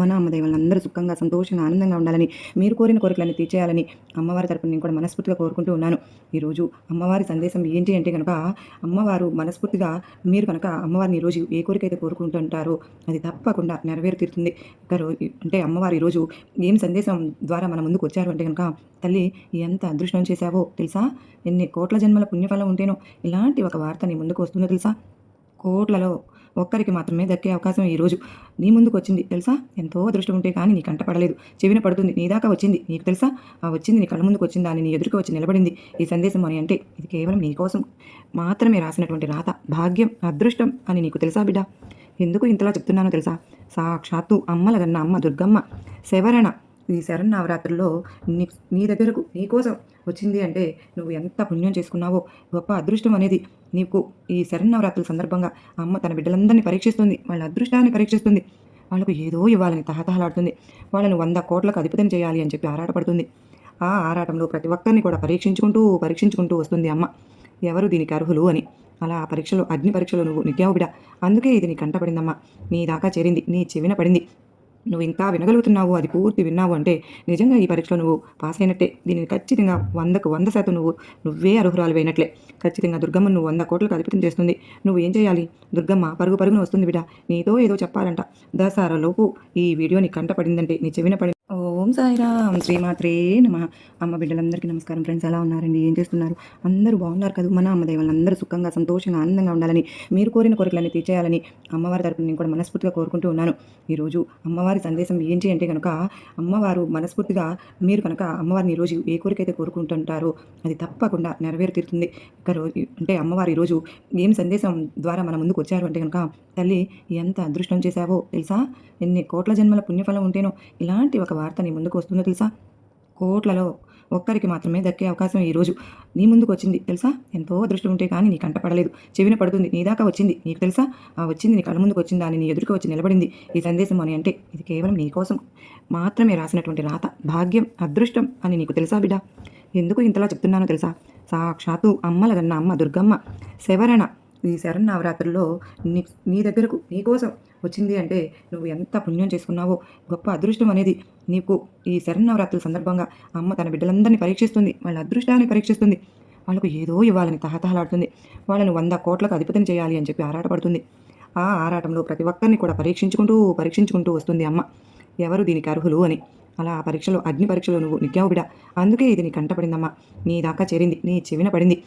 మన అమ్మ అందరూ సుఖంగా సంతోషంగా ఆనందంగా ఉండాలని మీరు కోరిన కోరికలన్నీ తీర్చేయాలని అమ్మవారి తరపున నేను కూడా మనస్ఫూర్తిగా కోరుకుంటూ ఉన్నాను. ఈరోజు అమ్మవారి సందేశం ఏంటి అంటే కనుక అమ్మవారు మనస్ఫూర్తిగా మీరు కనుక అమ్మవారిని ఈరోజు ఏ కోరిక అయితే కోరుకుంటుంటారో అది తప్పకుండా నెరవేరు తీరుతుంది అంటే అమ్మవారు ఈరోజు ఏం సందేశం ద్వారా మన ముందుకు వచ్చారు అంటే కనుక తల్లి ఎంత అదృష్టం చేశావో తెలుసా? ఎన్ని కోట్ల జన్మల పుణ్యఫలం ఉంటేనో ఇలాంటి ఒక వార్త నీ ముందుకు వస్తుందో తెలుసా? కోట్లలో ఒక్కరికి మాత్రమే దక్కే అవకాశం ఈరోజు నీ ముందుకు వచ్చింది తెలుసా? ఎంతో అదృష్టం ఉంటే కానీ నీ కంట పడలేదు. చెవిన పడుతుంది నీ దాకా వచ్చింది. నీకు తెలుసా? ఆ వచ్చింది నీ కళ్ళ ముందుకు వచ్చిందా అని నీ ఎదురుకు వచ్చి నిలబడింది. ఈ సందేశం అని అంటే ఇది కేవలం నీ కోసం మాత్రమే రాసినటువంటి రాత. భాగ్యం అదృష్టం అని నీకు తెలుసా బిడ్డ? ఎందుకు ఇంతలా చెప్తున్నానో తెలుసా? సాక్షాత్తు అమ్మలగన్న అమ్మ దుర్గమ్మ శవరణ ఈ శరన్నవరాత్రుల్లో నీ నీ దగ్గరకు నీకోసం వచ్చింది అంటే నువ్వు ఎంత పుణ్యం చేసుకున్నావో గొప్ప అదృష్టం అనేది నీకు ఈ శరన్నవరాత్రుల సందర్భంగా అమ్మ తన బిడ్డలందరినీ పరీక్షిస్తుంది వాళ్ళ అదృష్టాన్ని పరీక్షిస్తుంది. వాళ్ళకు ఏదో ఇవ్వాలని తహతహలాడుతుంది. వాళ్ళను వంద కోట్లకు అధిపతం చేయాలి అని చెప్పి ఆరాటపడుతుంది. ఆ ఆరాటంలో ప్రతి ఒక్కరిని కూడా పరీక్షించుకుంటూ పరీక్షించుకుంటూ వస్తుంది అమ్మ. ఎవరు దీనికి అర్హులు అని? అలా ఆ పరీక్షలో అగ్ని పరీక్షలో నువ్వు నిత్యావు బిడ అందుకే ఇది నీ కంటపడిందమ్మా నీ దాకా చేరింది నీ చెవిన పడింది. నువ్వు ఇంత వినగలుగుతున్నావు అది పూర్తి విన్నావు అంటే నిజంగా ఈ పరీక్షలో నువ్వు పాస్ అయినట్టే. దీనిని ఖచ్చితంగా వందకు వంద శాతం నువ్వు నువ్వే అర్హురాలు అయినట్లే ఖచ్చితంగా దుర్గమ్మ నువ్వు వంద కోట్లకు అధిపతం చేస్తుంది. నువ్వు ఏం చేయాలి? దుర్గమ్మ పరుగు పరుగున వస్తుంది బిడ్డ నీతో ఏదో చెప్పాలంట. దసరాలోపు ఈ వీడియో నీ కంట పడిందంటే నీ చెవిన పడి ఓం సాయిరామ్. శ్రీమాత్రే నమ. అమ్మ బిడ్డలందరికీ నమస్కారం. ఫ్రెండ్స్ ఎలా ఉన్నారండి? ఏం చేస్తున్నారు? అందరూ బాగున్నారు కదా? మన అమ్మ దేవాలను అందరూ సుఖంగా సంతోషంగా ఆనందంగా ఉండాలని మీరు కోరిన కోరికలన్నీ తీర్చేయాలని అమ్మవారి తరపున నేను కూడా మనస్ఫూర్తిగా కోరుకుంటూ ఉన్నాను. ఈరోజు అమ్మవారి సందేశం ఏంటి అంటే కనుక అమ్మవారు మనస్ఫూర్తిగా మీరు కనుక అమ్మవారిని ఈరోజు ఏ కోరికైతే కోరుకుంటుంటారో అది తప్పకుండా నెరవేరు తీరుతుంది ఇక రోజు అంటే అమ్మవారు ఈరోజు ఏం సందేశం ద్వారా మన ముందుకు వచ్చారు అంటే కనుక తల్లి ఎంత అదృష్టం చేశావో తెలుసా? ఎన్ని కోట్ల జన్మల పుణ్యఫలం ఉంటేనో ఇలాంటి ఒక వార్త నీ ముందుకు వస్తుందో తెలుసా? కోట్లలో ఒక్కరికి మాత్రమే దక్కే అవకాశం ఈరోజు నీ ముందుకు వచ్చింది తెలుసా? ఎంతో అదృష్టం ఉంటే కానీ నీ కంట పడలేదు. చెవిన పడుతుంది నీ దాకా వచ్చింది. నీకు తెలుసా? ఆ వచ్చింది నీ కళ్ళ ముందుకు వచ్చింది దాని నీ ఎదురుకు వచ్చి నిలబడింది. ఈ సందేశం అని అంటే ఇది కేవలం నీ కోసం మాత్రమే రాసినటువంటి రాత. భాగ్యం అదృష్టం అని నీకు తెలుసా బిడ్డ? ఎందుకు ఇంతలా చెప్తున్నానో తెలుసా? సాక్షాత్తు అమ్మల కన్నా అమ్మ దుర్గమ్మ శవరణ ఈ శరన్నవరాత్రుల్లో నీ నీ దగ్గరకు నీకోసం వచ్చింది అంటే నువ్వు ఎంత పుణ్యం చేసుకున్నావో గొప్ప అదృష్టం అనేది నీకు ఈ శరన్నవరాత్రుల సందర్భంగా అమ్మ తన బిడ్డలందరినీ పరీక్షిస్తుంది వాళ్ళ అదృష్టాన్ని పరీక్షిస్తుంది. వాళ్ళకు ఏదో ఇవ్వాలని తహతహలాడుతుంది. వాళ్ళను వంద కోట్లకు అధిపతిని చేయాలి అని చెప్పి ఆరాటపడుతుంది. ఆ ఆరాటంలో ప్రతి ఒక్కరిని కూడా పరీక్షించుకుంటూ పరీక్షించుకుంటూ వస్తుంది అమ్మ. ఎవరు దీనికి అర్హులు అని? అలా ఆ పరీక్షలో అగ్ని పరీక్షలో నువ్వు నిత్యావు బిడ. అందుకే ఇది నీ కంటపడిందమ్మా నీ దాకా చేరింది నీ చెవిన పడింది.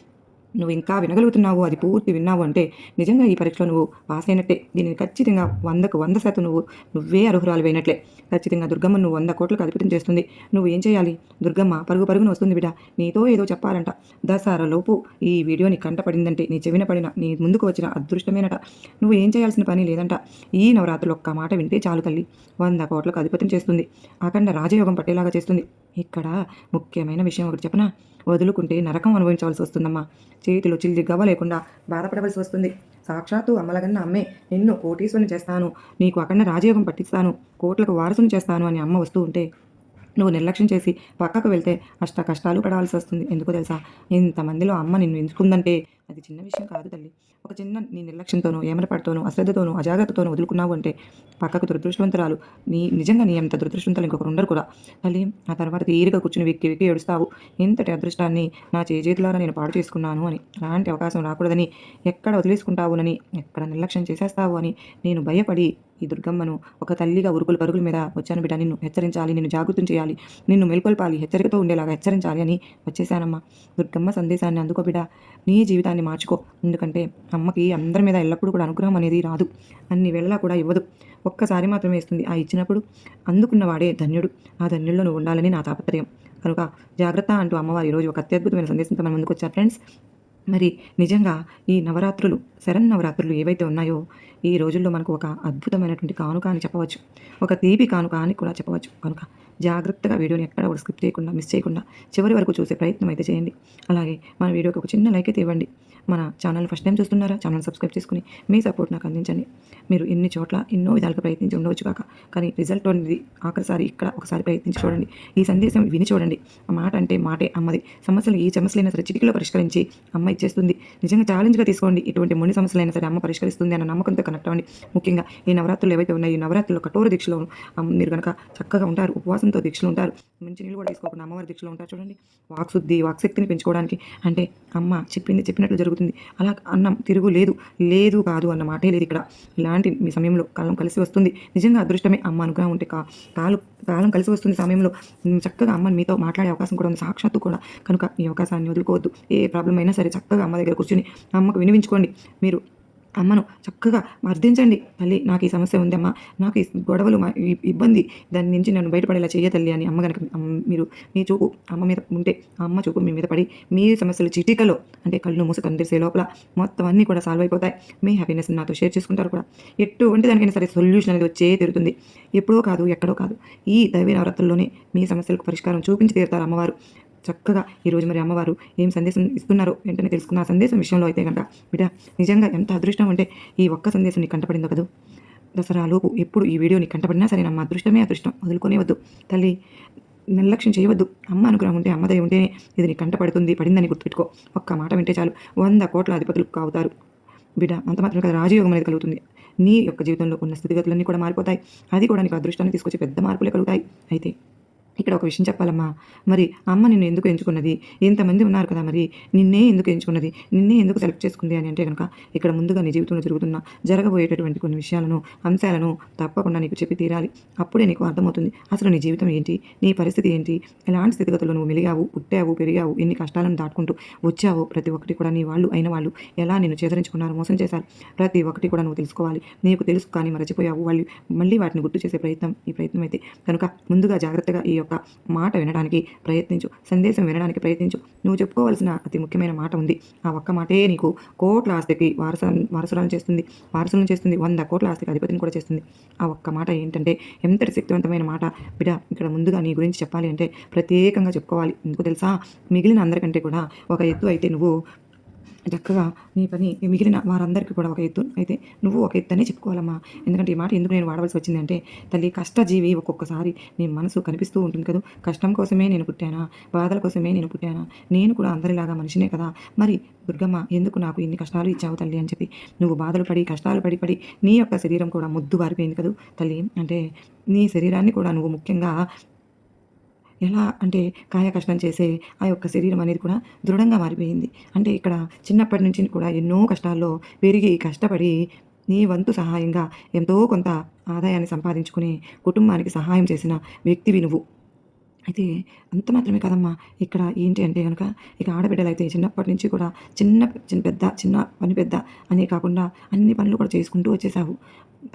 నువ్వు ఇంకా వినగలుగుతున్నావు అది పూర్తి విన్నావు అంటే నిజంగా ఈ పరీక్షలో నువ్వు పాస్ అయినట్టే. దీనిని ఖచ్చితంగా వందకు వంద శాతం నువ్వు నువ్వే అర్హురాలు వేయినట్లే ఖచ్చితంగా దుర్గమ్మ నువ్వు వంద కోట్లకు అధిపతం చేస్తుంది. నువ్వు ఏం చేయాలి? దుర్గమ్మ పరుగు పరుగున వస్తుంది బిడ్డ నీతో ఏదో చెప్పాలంట. దసరాలోపు ఈ వీడియో నీ కంట పడిందంటే నీ చెవిన పడిన నీ ముందుకు వచ్చిన అదృష్టమేనట. నువ్వు ఏం చేయాల్సిన పని లేదంట. ఈ నవరాత్రులు ఒక్క మాట వింటే చాలు తల్లి. వంద కోట్లకు అధిపతం చేస్తుంది. అఖండ రాజయోగం పట్టేలాగా చేస్తుంది. ఇక్కడ ముఖ్యమైన విషయం ఒకటి చెప్పనా? వదులుకుంటే నరకం అనుభవించవలసి వస్తుందమ్మా. చేతిలో చిల్లి గవ్వ లేకుండా బాధపడవలసి వస్తుంది. సాక్షాత్తు అమ్మలగన్న అమ్మే నిన్ను కోటీశ్వరుని చేస్తాను. నీకు అఖండ రాజయోగం పట్టిస్తాను. కోట్లకు వారసుని చేస్తాను అని అమ్మ వస్తూ ఉంటే నువ్వు నిర్లక్ష్యం చేసి పక్కకు వెళ్తే అష్ట కష్టాలు పడవలసి వస్తుంది. ఎందుకో తెలుసా? ఇంతమందిలో అమ్మ నిన్ను ఎంచుకుందంటే అది చిన్న విషయం కాదు తల్లి. ఒక చిన్న నీ నిర్లక్ష్యంతోనూ ఏమరపడితోనూ అశ్రద్ధతోనూ అజాగ్రత్తతోనూ వదులుకున్నావు అంటే పక్కకు దురదృష్టవంతురాలు. నీ నిజంగా నీ అంత దురదృష్టవంతులు ఇంకొకరు ఉండరు కూడా. తల్లి ఆ తర్వాత తీరిగా కూర్చుని వెక్కి వెక్కి ఏడుస్తావు. ఇంతటి అదృష్టాన్ని నా చేజేతులారా నేను పాడు చేసుకున్నాను అని. అలాంటి అవకాశం రాకూడదని ఎక్కడ వదిలేసుకుంటావునని ఎక్కడ నిర్లక్ష్యం చేసేస్తావు అని నేను భయపడి ఈ దుర్గమ్మను ఒక తల్లిగా ఉరుకుల పరుగుల మీద వచ్చాను బిడ్డ. నిన్ను హెచ్చరించాలి నిన్ను జాగృతం చేయాలి నిన్ను మేల్కొల్పాలి హెచ్చరికతో ఉండేలాగా హెచ్చరించాలి అని వచ్చేసానమ్మా. దుర్గమ్మ సందేశాన్ని అందుకో బిడ్డ. నీ జీవితాన్ని మార్చుకో. ఎందుకంటే అమ్మకి అందరి మీద ఎల్లప్పుడూ కూడా అనుగ్రహం అనేది రాదు. అన్ని వేళలా కూడా ఇవ్వదు. ఒక్కసారి మాత్రమే ఇస్తుంది. ఆ ఇచ్చినప్పుడు అందుకున్నవాడే ధన్యుడు. ఆ ధన్యుల్లో నువ్వు ఉండాలని నా తాపత్రయం. కనుక జాగ్రత్త అంటూ అమ్మవారు ఈరోజు ఒక అత్యద్భుతమైన సందేశంతో మన ముందుకు వచ్చారు ఫ్రెండ్స్ మరి నిజంగా ఈ నవరాత్రులు శరన్నవరాత్రులు ఏవైతే ఉన్నాయో ఈ రోజుల్లో మనకు ఒక అద్భుతమైనటువంటి కానుక అని చెప్పవచ్చు. ఒక తీపి కానుక అని కూడా చెప్పవచ్చు. కనుక జాగ్రత్తగా వీడియోని ఎక్కడ కూడా స్కిప్ చేయకుండా మిస్ చేయకుండా చివరి వరకు చూసే ప్రయత్నం అయితే చేయండి. అలాగే మన వీడియోకి ఒక చిన్న లైక్ అయితే ఇవ్వండి. మన ఛానల్ ఫస్ట్ టైం చూస్తున్నారా? ఛానల్ సబ్స్క్రైబ్ చేసుకుని మీ సపోర్ట్ నాకు అందించండి. మీరు ఎన్ని చోట్ల ఎన్నో విధాలుగా ప్రయత్నించి ఉండవచ్చు కాక కానీ రిజల్ట్ అనేది ఆఖరిసారి ఇక్కడ ఒకసారి ప్రయత్నించి చూడండి. ఈ సందేశం విని చూడండి. మాట అంటే మాటే అమ్మది. సమస్యలు ఈ సమస్యలైనా సరే చిటికలో పరిష్కరించి అమ్మ ఇచ్చేస్తుంది. నిజంగా ఛాలెంజ్గా తీసుకోండి. ఇటువంటి మొండి సమస్యలైనా సరే అమ్మ పరిష్కరిస్తుంది అన్న నమ్మకంతో కనెక్ట్ అవ్వండి. ముఖ్యంగా ఈ నవరాత్రులు ఏవైతే ఉన్నాయో ఈ నవరాత్రుల్లో కఠోర దీక్షలో మీరు కనుక చక్కగా ఉంటారు ఉపవాసం ఉపవాసంతో దీక్షలు ఉంటారు. మంచి నీళ్ళు కూడా తీసుకోకుండా అమ్మవారి దీక్షలో ఉంటారు. చూడండి వాక్శుద్ధి వాక్శక్తిని పెంచుకోవడానికి అంటే అమ్మ చెప్పింది చెప్పినట్లు జరుగుతుంది. అలా అన్నం తిరుగు లేదు లేదు కాదు అన్న మాటే లేదు ఇక్కడ. ఇలాంటి మీ సమయంలో కాలం కలిసి వస్తుంది. నిజంగా అదృష్టమే అమ్మ అనుగ్రహం ఉంటే కా కాలు కాలం కలిసి వస్తుంది సమయంలో. చక్కగా అమ్మని మీతో మాట్లాడే అవకాశం కూడా ఉంది. సాక్షాత్తు కూడా. కనుక ఈ అవకాశాన్ని వదులుకోవద్దు. ఏ ప్రాబ్లం అయినా సరే చక్కగా అమ్మ దగ్గర కూర్చుని అమ్మకు వినిపించుకోండి. మీరు అమ్మను చక్కగా మర్దించండి. తల్లి నాకు ఈ సమస్య ఉందమ్మా నాకు ఈ గొడవలు మా- ఇబ్బంది దాని నుంచి నన్ను బయటపడేలా చెయ్య తల్లి అని అమ్మ కనుక మీరు మీ చూపు అమ్మ మీద ఉంటే ఆ అమ్మ చూపు మీ మీద పడి మీ సమస్యలు చిటికలో అంటే కళ్ళు మూసి కనిపిసే లోపల మొత్తం అన్నీ కూడా సాల్వ్ అయిపోతాయి. మీ హ్యాపీనెస్ నాతో షేర్ చేసుకుంటారు కూడా. ఎటువంటి దానికైనా సరే సొల్యూషన్ అనేది వచ్చే తీరుతుంది. ఎప్పుడో కాదు ఎక్కడో కాదు. ఈ దైవ నవరాత్రుల్లోనే మీ సమస్యలకు పరిష్కారం చూపించి తీరుతారు అమ్మవారు. చక్కగా ఈరోజు మరి అమ్మవారు ఏం సందేశం ఇస్తున్నారో వెంటనే తెలుసుకున్న ఆ సందేశం విషయంలో అయితే కనుక బిడ్డ నిజంగా ఎంత అదృష్టం అంటే ఈ ఒక్క సందేశం నీకు కంటపడిందో కదూ? దసరాలోపు ఎప్పుడు ఈ వీడియో నీకు కంటపడినా సరే నమ్మ అదృష్టమే అదృష్టం. వదులుకొనేవద్దు తల్లి నిర్లక్ష్యం చేయవద్దు. అమ్మ అనుగ్రహం ఉంటే అమ్మదయ ఉంటేనే ఇది నీ కంటపడుతుంది పడిందని గుర్తుపెట్టుకో. ఒక్క మాట వింటే చాలు. వంద కోట్ల అధిపతులు కావుతారు. బిడ్డ అంత మాత్రం కదా రాజయోగం అనేది కలుగుతుంది. నీ యొక్క జీవితంలో ఉన్న స్థితిగతులన్నీ కూడా మారిపోతాయి. అది కూడా నీకు అదృష్టాన్ని తీసుకొచ్చి పెద్ద మార్పులే కలుగుతాయి. అయితే ఇక్కడ ఒక విషయం చెప్పాలమ్మా. మరి అమ్మ నిన్ను ఎందుకు ఎంచుకున్నది? ఇంతమంది ఉన్నారు కదా మరి. నిన్నే ఎందుకు ఎంచుకున్నది? నిన్నే ఎందుకు సెలెక్ట్ చేసుకుంది అని అంటే కనుక ఇక్కడ ముందుగా నీ జీవితంలో జరుగుతున్న జరగబోయేటటువంటి కొన్ని విషయాలను అంశాలను తప్పకుండా నీకు చెప్పి తీరాలి. అప్పుడే నీకు అర్థమవుతుంది అసలు నీ జీవితం ఏంటి? నీ పరిస్థితి ఏంటి? ఎలాంటి స్థితిగతుల్లో నువ్వు మెలిగావు పుట్టావు పెరిగావు ఎన్ని కష్టాలను దాటుకుంటూ వచ్చావో ప్రతి ఒక్కటి కూడా నీ వాళ్ళు అయిన వాళ్ళు ఎలా నిన్ను చేదరించుకున్నారు మోసం చేశారు. ప్రతి ఒక్కటి కూడా నువ్వు తెలుసుకోవాలి. నీకు తెలుసు కానీ మరచిపోయావు. వాళ్ళు మళ్ళీ వాటిని గుర్తు చేసే ప్రయత్నం ఈ ప్రయత్నం అయితే కనుక ముందుగా జాగ్రత్తగా ఈ యొక్క మాట వినడానికి ప్రయత్నించు సందేశం వినడానికి ప్రయత్నించు. నువ్వు చెప్పుకోవాల్సిన అతి ముఖ్యమైన మాట ఉంది. ఆ ఒక్క మాటే నీకు కోట్ల ఆస్తికి వారస వారసురాలను చేస్తుంది. వారసులను చేస్తుంది. వంద కోట్ల ఆస్తికి అధిపతిని కూడా చేస్తుంది. ఆ ఒక్క మాట ఏంటంటే ఎంతటి శక్తివంతమైన మాట. బిడ ఇక్కడ ముందుగా నీ గురించి చెప్పాలి అంటే ప్రత్యేకంగా చెప్పుకోవాలి. ఎందుకు తెలుసా? మిగిలిన అందరికంటే కూడా ఒక ఎత్తు అయితే నువ్వు చక్కగా నీ పని మిగిలిన వారందరికీ కూడా ఒక ఎత్తు. అయితే నువ్వు ఒక ఎత్తు అనే చెప్పుకోవాలమ్మా. ఎందుకంటే ఈ మాట ఎందుకు నేను వాడవలసి వచ్చిందంటే తల్లి కష్టజీవి ఒక్కొక్కసారి నీ మనసు కనిపిస్తూ ఉంటుంది కదా. కష్టం కోసమే నేను పుట్టానా? బాధల కోసమే నేను పుట్టానా? నేను కూడా అందరిలాగా మనిషినే కదా. మరి దుర్గమ్మ ఎందుకు నాకు ఇన్ని కష్టాలు ఇచ్చావు తల్లి అని చెప్పి? నువ్వు బాధలు పడి కష్టాలు పడి పడి నీ యొక్క శరీరం కూడా ముద్దు బారిపోయింది కదా తల్లి. అంటే నీ శరీరాన్ని కూడా నువ్వు ముఖ్యంగా ఎలా అంటే కాయ కష్టం చేసే ఆ యొక్క శరీరం అనేది కూడా దృఢంగా మారిపోయింది. అంటే ఇక్కడ చిన్నప్పటి నుంచి కూడా ఎన్నో కష్టాల్లో పెరిగి కష్టపడి నీ వంతు సహాయంగా ఎంతో కొంత ఆదాయాన్ని సంపాదించుకుని కుటుంబానికి సహాయం చేసిన వ్యక్తివి నువ్వు. అయితే అంత మాత్రమే కదమ్మా. ఇక్కడ ఏంటి అంటే కనుక ఇక ఆడబిడ్డలు అయితే చిన్నప్పటి నుంచి కూడా చిన్న చిన్న పెద్ద చిన్న పని పెద్ద అనే కాకుండా అన్ని పనులు కూడా చేసుకుంటూ వచ్చేసావు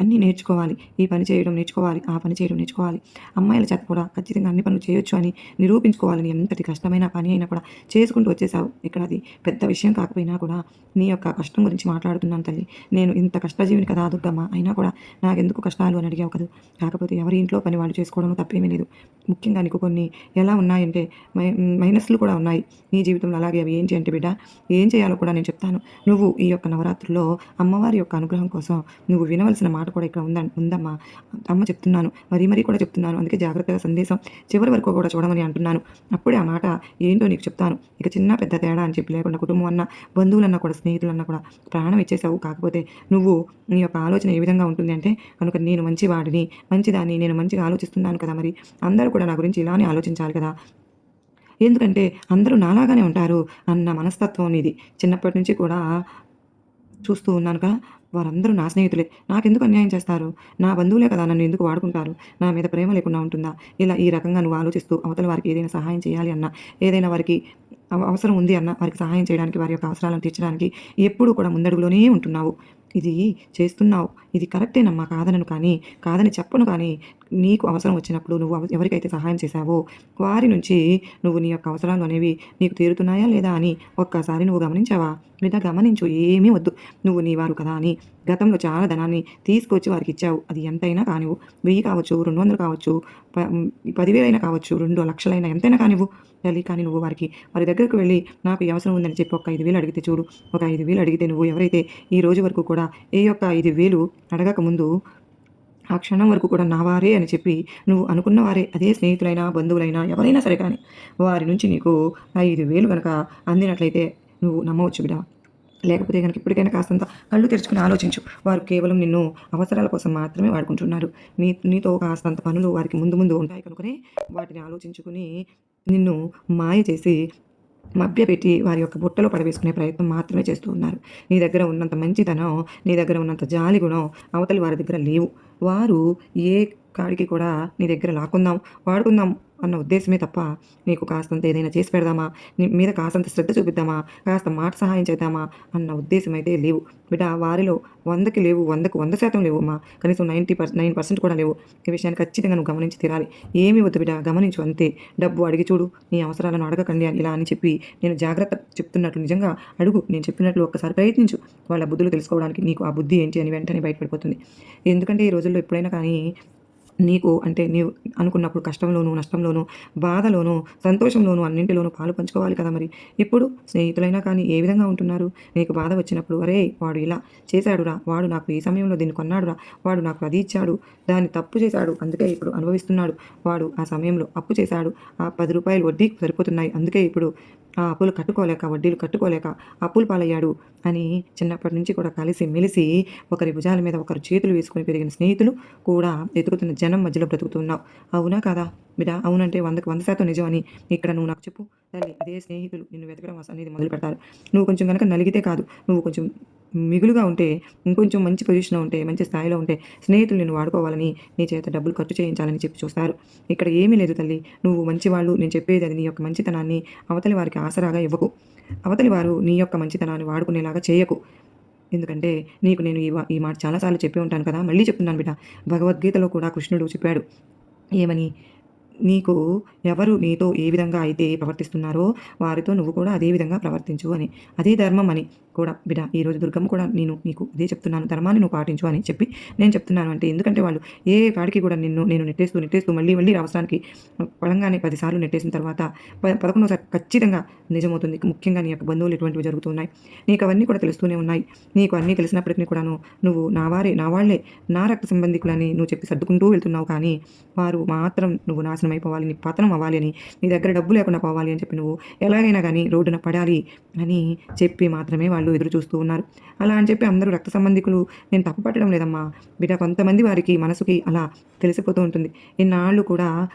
అన్నీ నేర్చుకోవాలి. ఈ పని చేయడం నేర్చుకోవాలి. ఆ పని చేయడం నేర్చుకోవాలి. అమ్మాయిల చేత కూడా ఖచ్చితంగా అన్ని పనులు చేయొచ్చు అని నిరూపించుకోవాలని ఎంతటి కష్టమైన పని అయినా కూడా చేసుకుంటూ వచ్చేసావు. ఇక్కడ అది పెద్ద విషయం కాకపోయినా కూడా నీ యొక్క కష్టం గురించి మాట్లాడుతున్నాను తల్లి. నేను ఇంత కష్టజీవిని కదా దుర్గమ్మ అయినా కూడా నాకెందుకు కష్టాలు అని అడిగావు కదా? కాకపోతే ఎవరి ఇంట్లో పని వాళ్ళు చేసుకోవడం తప్పేమీ లేదు. ముఖ్యంగా నీకు కొన్ని ఎలా ఉన్నాయంటే మై మైనస్లు కూడా ఉన్నాయి. నీ జీవితంలో అలాగే అవి ఏంటి అంటే బిడ్డ? ఏం చేయాలో కూడా నేను చెప్తాను. నువ్వు ఈ యొక్క నవరాత్రుల్లో అమ్మవారి యొక్క అనుగ్రహం కోసం నువ్వు వినవలసిన మాట కూడా ఇక్కడ ఉంద ఉందమ్మా. అమ్మ చెప్తున్నాను. మరీ మరీ కూడా చెప్తున్నాను. అందుకే జాగ్రత్తగా సందేశం చివరి వరకు కూడా చూడమని అంటున్నాను. అప్పుడే ఆ మాట ఏంటో నీకు చెప్తాను. ఇక చిన్న పెద్ద తేడా అని చెప్పి లేకుండా కుటుంబం అన్న బంధువులన్నా కూడా స్నేహితులన్నా కూడా ప్రాణం ఇచ్చేసావు కాకపోతే నువ్వు నీ యొక్క ఆలోచన ఏ విధంగా ఉంటుంది అంటే కనుక నేను మంచివాడిని మంచిదాన్ని నేను మంచిగా ఆలోచిస్తున్నాను కదా మరి. అందరూ కూడా నా గురించి ఇలానే ఆలోచించాలి కదా. ఎందుకంటే అందరూ నాలాగానే ఉంటారు అన్న మనస్తత్వం ఇది చిన్నప్పటి నుంచి కూడా చూస్తూ ఉన్నాను కదా. వారందరూ నా స్నేహితులే. నాకెందుకు అన్యాయం చేస్తారు? నా బంధువులే కదా నన్ను ఎందుకు వాడుకుంటారు? నా మీద ప్రేమ లేకుండా ఉంటుందా? ఇలా ఈ రకంగా నువ్వు ఆలోచిస్తూ అవతల వారికి ఏదైనా సహాయం చేయాలి అన్నా ఏదైనా వారికి అవసరం ఉంది అన్న వారికి సహాయం చేయడానికి వారి యొక్క అవసరాలను తీర్చడానికి ఎప్పుడూ కూడా ముందడుగులోనే ఉంటున్నావు. ఇది చేస్తున్నావు. ఇది కరెక్టేనమ్మా కాదనను కానీ కాదని చెప్పను కానీ నీకు అవసరం వచ్చినప్పుడు నువ్వు ఎవరికైతే సహాయం చేశావో వారి నుంచి నువ్వు నీ యొక్క అవసరాలు అనేవి నీకు తీరుతున్నాయా లేదా అని ఒక్కసారి నువ్వు గమనించావా? లేదా గమనించు ఏమీ వద్దు. నువ్వు నీ వారు కదా అని గతంలో చాలా ధనాన్ని తీసుకొచ్చి వారికి ఇచ్చావు. అది ఎంతైనా కానివ్వు. వెయ్యి కావచ్చు రెండు వందలు కావచ్చు ప- పదివేలైనా కావచ్చు రెండు లక్షలైనా ఎంతైనా కానివ్వు. తల్లి కానీ నువ్వు వారికి వారి దగ్గరకు వెళ్ళి నాకు ఈ అవసరం ఉందని చెప్పి ఒక ఐదు వేలు అడిగితే చూడు. ఒక ఐదు వేలు అడిగితే నువ్వు ఎవరైతే ఈ రోజు వరకు కూడా ఏ యొక్క ఐదు వేలు అడగక ముందు ఆ క్షణం వరకు కూడా నా వారే అని చెప్పి నువ్వు అనుకున్న వారే అదే స్నేహితులైనా బంధువులైనా ఎవరైనా సరే కానీ వారి నుంచి నీకు ఐదు వేలు కనుక అందినట్లయితే నువ్వు నమ్మవచ్చు బిడా. లేకపోతే కనుక ఇప్పటికైనా కాస్తంత కళ్ళు తెరుచుకుని ఆలోచించు. వారు కేవలం నిన్ను అవసరాల కోసం మాత్రమే వాడుకుంటున్నారు. నీ నీతో కాస్తంత పనులు వారికి ముందు ముందు ఉంటాయి కనుకనే వాటిని ఆలోచించుకుని నిన్ను మాయ చేసి మభ్యపెట్టి వారి యొక్క బుట్టలో పడవేసుకునే ప్రయత్నం మాత్రమే చేస్తూ ఉన్నారు. నీ దగ్గర ఉన్నంత మంచితనం నీ దగ్గర ఉన్నంత జాలి గుణం అవతలి వారి దగ్గర లేవు. వారు ఏ కాడికి కూడా నీ దగ్గర లాక్కుందాం వాడుకుందాం అన్న ఉద్దేశమే తప్ప నీకు కాస్తంత ఏదైనా చేసి పెడదామా? నీ మీద కాస్తంత శ్రద్ధ చూపిద్దామా? కాస్త మాట సహాయం చేద్దామా? అన్న ఉద్దేశం అయితే లేవు. బిడ్డ వారిలో వందకి లేవు వందకు వంద శాతం లేవు అమ్మా. కనీసం నైంటీ పర్ నైన్ పర్సెంట్ కూడా లేవు. ఈ విషయాన్ని ఖచ్చితంగా నువ్వు గమనించి తీరాలి. ఏమి వద్దు బిడ్డ గమనించు అంతే. డబ్బు అడిగి చూడు. నీ అవసరాలను అడగకండి అని ఇలా అని చెప్పి నేను జాగ్రత్త చెప్తున్నట్లు నిజంగా అడుగు. నేను చెప్పినట్లు ఒక్కసారి ప్రయత్నించు. వాళ్ళ బుద్ధులు తెలుసుకోవడానికి నీకు ఆ బుద్ధి ఏంటి అని వెంటనే బయటపడిపోతుంది. ఎందుకంటే ఈ రోజుల్లో ఎప్పుడైనా కానీ నీకు అంటే నీవు అనుకున్నప్పుడు కష్టంలోనూ నష్టంలోనూ బాధలోనూ సంతోషంలోనూ అన్నింటిలోనూ పాలు పంచుకోవాలి కదా మరి. ఇప్పుడు స్నేహితులైనా కానీ ఏ విధంగా ఉంటున్నారు? నీకు బాధ వచ్చినప్పుడు అరే వాడు ఇలా చేశాడురా వాడు నాకు ఈ సమయంలో దీన్ని కొన్నాడురా వాడు నాకు అది ఇచ్చాడు దాన్ని తప్పు చేశాడు అందుకే ఇప్పుడు అనుభవిస్తున్నాడు వాడు ఆ సమయంలో అప్పు చేశాడు ఆ పది రూపాయలు వడ్డీకి సరిపోతున్నాయి అందుకే ఇప్పుడు ఆ అప్పులు కట్టుకోలేక వడ్డీలు కట్టుకోలేక అప్పులు పాలయ్యాడు అని చిన్నప్పటి నుంచి కూడా కలిసి మెలిసి ఒకరి భుజాల మీద ఒకరు చేతులు వేసుకొని పెరిగిన స్నేహితులు కూడా ఎదుగుతున్న జనం మధ్యలో బ్రతుకుతున్నావు. అవునా కదా? బిడ్డ అవునంటే వందకు వంద శాతం నిజం అని ఇక్కడ నువ్వు నాకు చెప్పు. తల్లి ఇదే స్నేహితులు నిన్ను వెతకడం అనేది మొదలు పెడతారు నువ్వు కొంచెం కనుక నలిగితే కాదు నువ్వు కొంచెం మిగులుగా ఉంటే ఇంకొంచెం మంచి పొజిషన్లో ఉంటే మంచి స్థాయిలో ఉంటే స్నేహితులు నేను వాడుకోవాలని నీ చేత డబ్బులు ఖర్చు చేయించాలని చెప్పి చూస్తారు. ఇక్కడ ఏమీ లేదు తల్లి. నువ్వు మంచివాళ్ళు నేను చెప్పేది అది నీ యొక్క మంచితనాన్ని అవతలి వారికి ఆసరాగా ఇవ్వకు. అవతలి వారు నీ యొక్క మంచితనాన్ని వాడుకునేలాగా చేయకు. ఎందుకంటే నీకు నేను ఈ ఈ మాట చాలాసార్లు చెప్పి ఉంటాను కదా. మళ్ళీ చెప్తున్నాను బిడ్డ. భగవద్గీతలో కూడా కృష్ణుడు చెప్పాడు. ఏమని? నీకు ఎవరు నీతో ఏ విధంగా అయితే ప్రవర్తిస్తున్నారో వారితో నువ్వు కూడా అదే విధంగా ప్రవర్తించు అని. అదే ధర్మం అని. కూడా బిడ్డ ఈరోజు దుర్గమ్మ కూడా నేను నీకు ఇదే చెప్తున్నాను ధర్మాన్ని నువ్వు పాటించు అని చెప్పి నేను చెప్తున్నాను అంటే ఎందుకంటే వాళ్ళు ఏ కాడికి కూడా నిన్ను నేను నెట్టేస్తూ నెట్టేస్తూ మళ్ళీ మళ్ళీ అవసరానికి పడంగానే పదిసార్లు నెట్టేసిన తర్వాత ప- పదకొండోసారి ఖచ్చితంగా నిజమవుతుంది. ముఖ్యంగా నీ యొక్క బంధువులు ఇటువంటివి జరుగుతున్నాయి. నీకు అవన్నీ కూడా తెలుస్తూనే ఉన్నాయి. నీకు అన్నీ తెలిసినప్పటికీ కూడాను నువ్వు నా వారే నా వాళ్ళే నా రక్త సంబంధికులని నువ్వు చెప్పి సర్దుకుంటూ వెళ్తున్నావు కానీ వారు మాత్రం నువ్వు నాశనం అయిపోవాలి నీ పతనం అవ్వాలి అని నీ దగ్గర డబ్బు లేకుండా పోవాలి అని చెప్పి నువ్వు ఎలాగైనా కానీ రోడ్డున పడాలి అని చెప్పి మాత్రమే వాళ్ళు ఎదురు చూస్తూ ఉన్నారు. అలా అని చెప్పి అందరూ రక్త సంబంధికులు నేను తప్పు పట్టడం లేదమ్మా. బిడ్డ కొంతమంది వారికి మనసుకి అలా తెలిసిపోతూ ఉంటుంది. ఇన్నాళ్ళు కూడా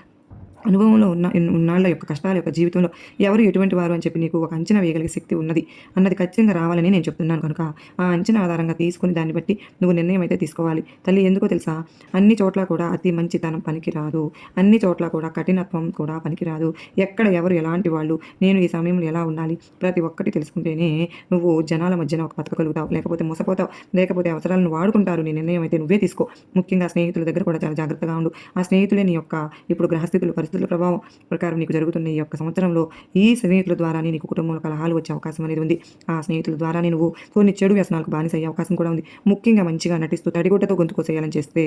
అనుభవంలో ఉన్న ఉన్నాళ్ళ యొక్క కష్టాల యొక్క జీవితంలో ఎవరు ఎటువంటి వారు అని చెప్పి నీకు ఒక అంచనా వేయగలిగే శక్తి ఉన్నది. అన్నది ఖచ్చితంగా రావాలని నేను చెప్తున్నాను కనుక ఆ అంచనా ఆధారంగా తీసుకుని దాన్ని బట్టి నువ్వు నిర్ణయం అయితే తీసుకోవాలి. తల్లి ఎందుకో తెలుసా? అన్ని చోట్ల కూడా అతి మంచితనం పనికిరాదు. అన్ని చోట్ల కూడా కఠినత్వం కూడా పనికిరాదు. ఎక్కడ ఎవరు ఎలాంటి వాళ్ళు? నేను ఈ సమయంలో ఎలా ఉండాలి? ప్రతి ఒక్కటి తెలుసుకుంటేనే నువ్వు జనాల మధ్యన ఒక బతకగలుగుతావు లేకపోతే మోసపోతావు. లేకపోతే అవసరాలను వాడుకుంటారు. నీ నిర్ణయం అయితే నువ్వే తీసుకో. ముఖ్యంగా స్నేహితుల దగ్గర కూడా చాలా జాగ్రత్తగా ఉండు. ఆ స్నేహితులే నీ యొక్క ఇప్పుడు గ్రహస్థితులు పరిస్థితుల ప్రభావం ప్రకారం నీకు జరుగుతున్న ఈ యొక్క సంవత్సరంలో ఈ స్నేహితుల ద్వారానే నీకు కుటుంబంలో కలహాలు వచ్చే అవకాశం అనేది ఉంది. ఆ స్నేహితుల ద్వారానే నువ్వు కొన్ని చెడు వ్యసనాలకు బానిస అయ్యే అవకాశం కూడా ఉంది. ముఖ్యంగా మంచిగా నటిస్తూ తడిగుడ్డతో గొంతు కోసేయాలని చేస్తే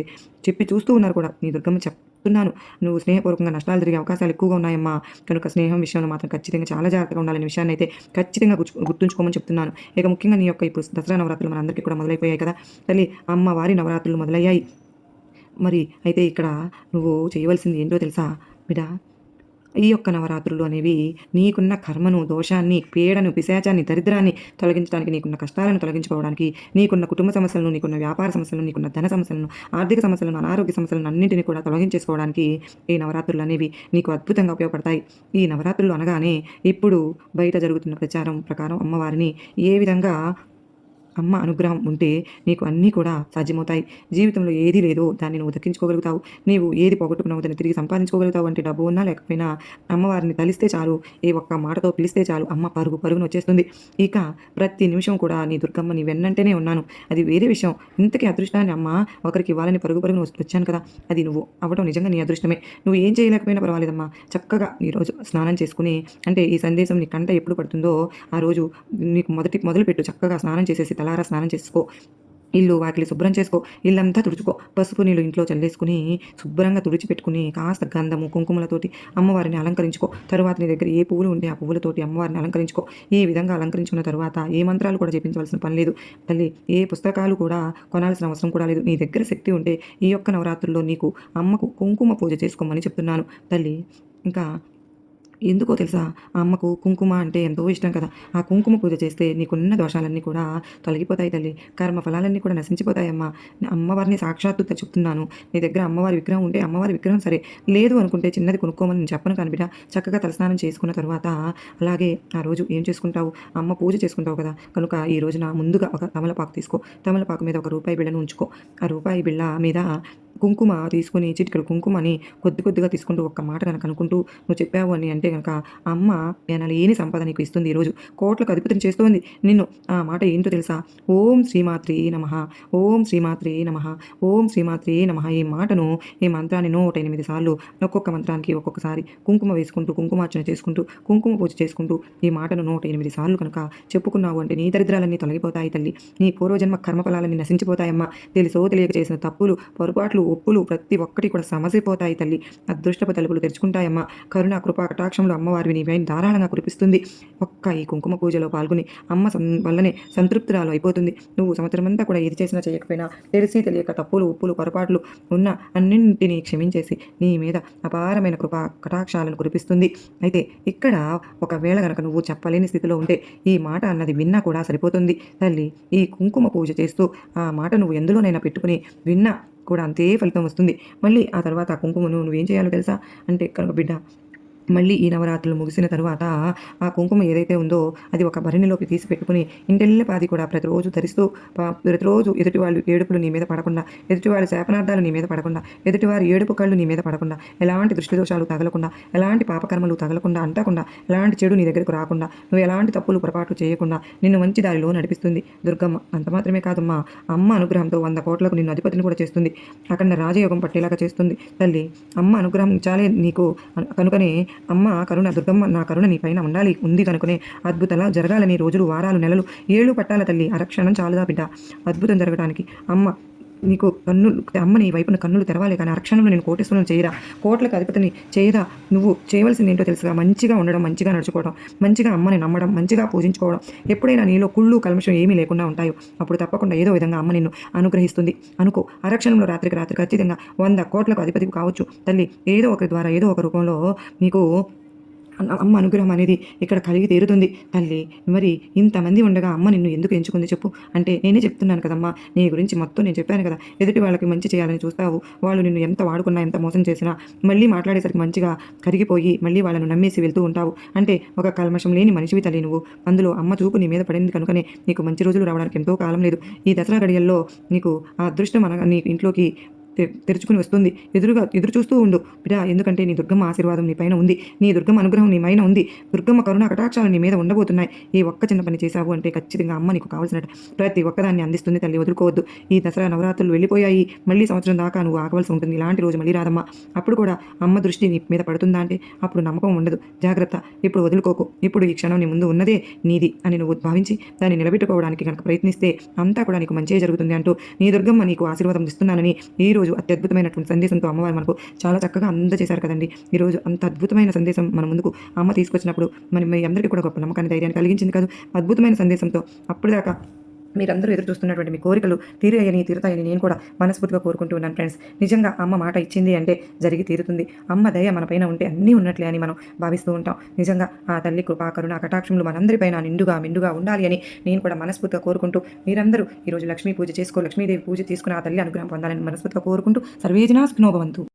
చెప్పి చూస్తూ ఉన్నారు కూడా నీ దుర్గమ్మ చెప్తున్నాను. నువ్వు స్నేహపూర్వకంగా నష్టాలు జరిగే అవకాశాలు ఎక్కువగా ఉన్నాయమ్మా. కనుక స్నేహం విషయంలో మాత్రం ఖచ్చితంగా చాలా జాగ్రత్తగా ఉండాలనే విషయాన్ని అయితే ఖచ్చితంగా గుర్తుంచుకోమని చెప్తున్నాను. ఇక ముఖ్యంగా నీ యొక్క ఇప్పుడు దసరా నవరాత్రులు మనందరికీ కూడా మొదలైపోయాయి కదా. తల్లి అమ్మవారి నవరాత్రులు మొదలయ్యాయి. మరి అయితే ఇక్కడ నువ్వు చేయవలసింది ఏంటో తెలుసా? బిడా ఈ యొక్క నవరాత్రులు అనేవి నీకున్న కర్మను దోషాన్ని పీడను పిశాచాన్ని దరిద్రాన్ని తొలగించడానికి నీకున్న కష్టాలను తొలగించుకోవడానికి నీకున్న కుటుంబ సమస్యలను నీకున్న వ్యాపార సమస్యలను నీకున్న ధన సమస్యలను ఆర్థిక సమస్యలను అనారోగ్య సమస్యలను అన్నింటినీ కూడా తొలగించేసుకోవడానికి ఈ నవరాత్రులు అనేవి నీకు అద్భుతంగా ఉపయోగపడతాయి. ఈ నవరాత్రులు అనగానే ఇప్పుడు బయట జరుగుతున్న ప్రచారం ప్రకారం అమ్మవారిని ఏ విధంగా అమ్మ అనుగ్రహం ఉంటే నీకు అన్నీ కూడా సాధ్యమవుతాయి. జీవితంలో ఏది లేదో దాన్ని నువ్వు దక్కించుకోగలుగుతావు. నీవు ఏది పోగొట్టుకున్నావు దాన్ని తిరిగి సంపాదించుకోగలుగుతావు అంటే డబ్బు ఉన్నా లేకపోయినా అమ్మవారిని తలిస్తే చాలు ఏ ఒక్క మాటతో పిలిస్తే చాలు అమ్మ పరుగు పరుగును వచ్చేస్తుంది. ఇక ప్రతి నిమిషం కూడా నీ దుర్గమ్మ నీ వెన్నంటేనే ఉన్నాను. అది వేరే విషయం. ఇంతకీ అదృష్టాన్ని అమ్మ ఒకరికి ఇవ్వాలని పరుగు పరుగును వచ్చాను కదా. అది నువ్వు అవ్వడం నిజంగా నీ అదృష్టమే. నువ్వు ఏం చేయలేకపోయినా పర్వాలేదమ్మా. చక్కగా ఈరోజు స్నానం చేసుకుని అంటే ఈ సందేశం నీ కంట ఎప్పుడు పడుతుందో ఆ రోజు నీకు మొదటి మొదలుపెట్టు. చక్కగా స్నానం చేసేసి తలారా స్నానం చేసుకో. ఇల్లు వాకిలి శుభ్రం చేసుకో. ఇల్లంతా తుడుచుకో. పసుపు నీళ్ళు ఇంట్లో చల్లేసుకుని శుభ్రంగా తుడిచిపెట్టుకుని కాస్త గంధము కుంకుమలతోటి అమ్మవారిని అలంకరించుకో. తరువాత నీ దగ్గర ఏ పువ్వులు ఉంటే ఆ పువ్వులతోటి అమ్మవారిని అలంకరించుకో. ఈ విధంగా అలంకరించుకున్న తర్వాత ఏ మంత్రాలు కూడా చెప్పించవలసిన పని లేదు. తల్లి ఏ పుస్తకాలు కూడా కొనాల్సిన అవసరం కూడా లేదు. నీ దగ్గర శక్తి ఉంటే ఈ యొక్క నవరాత్రుల్లో నీకు అమ్మకు కుంకుమ పూజ చేసుకోమని చెప్తున్నాను. తల్లి ఇంకా ఎందుకో తెలుసా? ఆ అమ్మకు కుంకుమ అంటే ఎంతో ఇష్టం కదా. ఆ కుంకుమ పూజ చేస్తే నీకున్న దోషాలన్నీ కూడా తొలగిపోతాయి తల్లి. కర్మ ఫలాలన్నీ కూడా నశించిపోతాయమ్మా అమ్మవారిని సాక్షాత్తు చెప్తున్నాను. నీ దగ్గర అమ్మవారి విగ్రహం ఉంటే అమ్మవారి విగ్రహం సరే. లేదు అనుకుంటే చిన్నది కొనుక్కోమని నేను చెప్పను కనిపిట. చక్కగా తలస్నానం చేసుకున్న తర్వాత అలాగే ఆ రోజు ఏం చేసుకుంటావు? అమ్మ పూజ చేసుకుంటావు కదా. కనుక ఈ రోజున ముందుగా ఒక తమలపాకు తీసుకో. తమలపాకు మీద ఒక రూపాయి బిళ్ళను ఉంచుకో. ఆ రూపాయి బిళ్ళ మీద కుంకుమ తీసుకుని చిటికడు కుంకుమని కొద్ది కొద్దిగా తీసుకుంటూ ఒక్క మాట కనుక అనుకుంటూ నువ్వు చెప్పావు అని అంటే కనుక అమ్మ నేను లేని సంపద నీకు ఇస్తుంది ఈరోజు కోట్లకు అధిపతిని చేస్తోంది నిన్ను. ఆ మాట ఏంటో తెలుసా? ఓం శ్రీమాత్రి నమ. ఓం శ్రీమాత్రి నమ. ఓం శ్రీమాత్రి నమ. ఈ మాటను ఈ మంత్రాన్ని నూట ఎనిమిది సార్లు ఒక్కొక్క మంత్రానికి ఒక్కొక్కసారి కుంకుమ వేసుకుంటూ కుంకుమార్చన చేసుకుంటూ కుంకుమ పూజ చేసుకుంటూ ఈ మాటను నూట ఎనిమిది సార్లు కనుక చెప్పుకున్నావు అంటే నీ దరిద్రాలన్నీ తొలగిపోతాయి తల్లి. నీ పూర్వజన్మ కర్మఫలాలన్నీ నశించిపోతాయమ్మా. తెలుసో తెలియక చేసిన తప్పులు పొరపాట్లు ఒప్పులు ప్రతి ఒక్కటి కూడా సమసిపోతాయి తల్లి. అదృష్టపు తలుపులు తెరుచుకుంటాయమ్మా. కరుణ కృపా కటాక్షంలో అమ్మవారి నీ ధారాళంగా కురిపిస్తుంది. ఒక్క ఈ కుంకుమ పూజలో పాల్గొని అమ్మ సం వల్లనే సంతృప్తిరాలు అయిపోతుంది. నువ్వు సంవత్సరం అంతా కూడా ఏది చేసినా చేయకపోయినా తెలిసి తెలియక తప్పులు ఉప్పులు పొరపాట్లు ఉన్న అన్నింటినీ క్షమించేసి నీ మీద అపారమైన కృపా కటాక్షాలను కురిపిస్తుంది. అయితే ఇక్కడ ఒకవేళ గనక నువ్వు చెప్పలేని స్థితిలో ఉంటే ఈ మాట అన్నది విన్నా కూడా సరిపోతుంది. తల్లి ఈ కుంకుమ పూజ చేస్తూ ఆ మాట నువ్వు ఎందులోనైనా పెట్టుకుని విన్నా కూడా అంతే ఫలితం వస్తుంది. మళ్ళీ ఆ తర్వాత ఆ కుంకుమను నువ్వేం చేయాలో తెలుసా? అంటే కనుక బిడ్డ మళ్ళీ ఈ నవరాత్రులు ముగిసిన తర్వాత ఆ కుంకుమ ఏదైతే ఉందో అది ఒక భరణిలోకి తీసి పెట్టుకుని ఇంటెల్లపాది కూడా ప్రతిరోజు ధరిస్తూ పా- ప్రతిరోజు ఎదుటి వాళ్ళు ఏడుపులు నీ మీద పడకుండా ఎదుటివాళ్ళ శాపనార్థాలు నీ మీద పడకుండా ఎదుటివారి ఏడుపు కళ్ళు నీ మీద పడకుండా ఎలాంటి దృష్టి దోషాలు తగలకుండా ఎలాంటి పాపకర్మలు తగలకుండా అంటకుండా ఎలాంటి చెడు నీ దగ్గరకు రాకుండా నువ్వు ఎలాంటి తప్పులు పొరపాట్లు చేయకుండా నిన్ను మంచి దారిలో నడిపిస్తుంది దుర్గమ్మ. అంత మాత్రమే కాదమ్మా. అమ్మ అనుగ్రహంతో వంద కోట్లకు నిన్ను అధిపతిని కూడా చేస్తుంది. అక్కడ రాజయోగం పట్టేలాగా చేస్తుంది. తల్లి అమ్మ అనుగ్రహం చాలే నీకు. కనుకనే అమ్మ కరుణ దుర్గమ్మ నా కరుణ నీ పైన ఉండాలి ఉంది కనుకనే అద్భుతంగా జరగాలని రోజులు వారాలు నెలలు ఏళ్ళు పట్టాల తల్లి అరక్షణం చాలుదా బిడ్డ? అద్భుతం జరగడానికి అమ్మ నీకు కన్నులు అమ్మ నీ వైపున కన్నులు తెరవాలి కానీ అరక్షణంలో నేను కోటేశ్వరం చేయరా? కోట్లకు అధిపతిని చేయదా నువ్వు చేయవలసింది ఏంటో తెలుసుగా మంచిగా ఉండడం మంచిగా నడుచుకోవడం మంచిగా అమ్మని నమ్మడం మంచిగా పూజించుకోవడం ఎప్పుడైనా నీలో కుళ్ళు కల్మషం ఏమీ లేకుండా ఉంటాయో అప్పుడు తప్పకుండా ఏదో విధంగా అమ్మ నిన్ను అనుగ్రహిస్తుంది. అనుకో అరక్షణంలో రాత్రికి రాత్రి ఖచ్చితంగా వంద కోట్లకు అధిపతి కావచ్చు. తల్లి ఏదో ఒకరి ద్వారా ఏదో ఒక రూపంలో నీకు అమ్మ అనుగ్రహం అనేది ఇక్కడ కలిగి తీరుతుంది. తల్లి మరి ఇంతమంది ఉండగా అమ్మ నిన్ను ఎందుకు ఎంచుకుంది చెప్పు. అంటే నేనే చెప్తున్నాను కదమ్మా నీ గురించి మొత్తం నేను చెప్పాను కదా. ఎదుటి వాళ్ళకి మంచి చేయాలని చూస్తావు. వాళ్ళు నిన్ను ఎంత వాడుకున్నా ఎంత మోసం చేసినా మళ్ళీ మాట్లాడేసరికి మంచిగా కరిగిపోయి మళ్ళీ వాళ్ళను నమ్మేసి వెళ్తూ ఉంటావు. అంటే ఒక కల్మషం లేని మనిషివి తల్లి నువ్వు. అందులో అమ్మ చూపు నీ మీద పడింది కనుకనే నీకు మంచి రోజులు రావడానికి ఎంతో కాలం లేదు. ఈ దసరా గడియల్లో నీకు ఆ అదృష్టం అనగా నీ ఇంట్లోకి తెరుచుకుని వస్తుంది. ఎదురుగా ఎదురు చూస్తూ ఉండు. బిడా ఎందుకంటే నీ దుర్గమ్మ ఆశీర్వాదం నీ పైన ఉంది. నీ దుర్గమ్మ అనుగ్రహం నీ పైన ఉంది. దుర్గమ్మ కరుణ కటాక్షాలు నీ మీద ఉండబోతున్నాయి. ఈ ఒక్క చిన్న పని చేశావు అంటే ఖచ్చితంగా అమ్మ నీకు కావాల్సిన ప్రతి ఒక్కదాన్ని అందిస్తుంది తల్లి వదులుకోవద్దు. ఈ దసరా నవరాత్రులు వెళ్ళిపోయాయి. మళ్ళీ సంవత్సరం దాకా నువ్వు ఆగవలసి ఉంటుంది. ఇలాంటి రోజు మళ్ళీ రాదమ్మా. అప్పుడు కూడా అమ్మ దృష్టి నీ మీద పడుతుందా అంటే అప్పుడు నమ్మకం ఉండదు. జాగ్రత్త. ఇప్పుడు వదులుకోకు. ఇప్పుడు ఈ క్షణం నీ ముందు ఉన్నదే నీది అని నువ్వు భావించి దాన్ని నిలబెట్టుకోవడానికి కనుక ప్రయత్నిస్తే అంతా కూడా నీకు మంచిగా జరుగుతుంది అంటూ నీ దుర్గమ్మ నీకు ఆశీర్వాదం ఇస్తున్నానని ఈ రోజు అత్యద్భుతమైనటువంటి సందేశంతో అమ్మవారు మనకు చాలా చక్కగా అందజేశారు కదండి. ఈ రోజు అంత అద్భుతమైన సందేశం మన ముందుకు అమ్మ తీసుకొచ్చినప్పుడు మరి మీ అందరికీ కూడా గొప్ప నమ్మకాన్ని ధైర్యాన్ని కలిగించింది కాదు. అద్భుతమైన సందేశంతో అప్పటిదాకా మీరందరూ ఎదురు చూస్తున్నటువంటి మీ కోరికలు తీరాయని తీరుతాయని నేను కూడా మనస్ఫూర్తిగా కోరుకుంటూ ఉన్నాను ఫ్రెండ్స్ నిజంగా అమ్మ మాట ఇచ్చింది అంటే జరిగి తీరుతుంది. అమ్మ దయ మనపైన ఉంటే అన్నీ ఉన్నట్లే అని మనం భావిస్తూ ఉంటాం. నిజంగా ఆ తల్లి కృపా కరుణ కటాక్షములు మనందరిపైన నిండుగా మిండుగా ఉండాలి అని నేను కూడా మనస్ఫూర్తిగా కోరుకుంటూ మీరందరూ ఈరోజు లక్ష్మీ పూజ చేసుకో లక్ష్మీదేవి పూజ తీసుకుని ఆ తల్లి అనుగ్రహం పొందాలని మనస్ఫూర్తిగా కోరుకుంటూ సర్వేజనా సుఖనోభవంతు